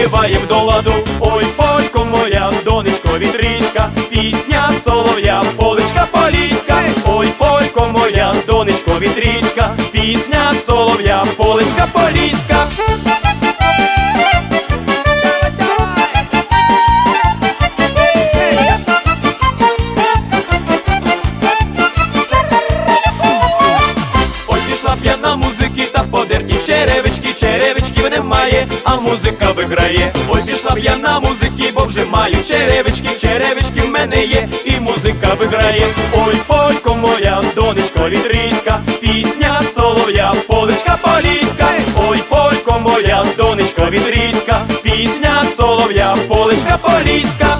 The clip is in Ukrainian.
співаєм до ладу. Ой, полько моя, донечко вітрійська, пісня солов'я, поличка поліська. Ой, полько моя, донечко вітрійська, пісня солов'я, поличка поліська. Ой, пішла п'яна музики та подерті черевички, черевичків немає, а музика виграє. Ой, пішла п'яна музики, бо вже маю черевички, черевички в мене є, і музика виграє. Ой, полько моя, донечко літрійська, пісня солов'я, поличка поліська. Ой, полько моя, донечко відрізька, пісня солов'я, поличка поліська.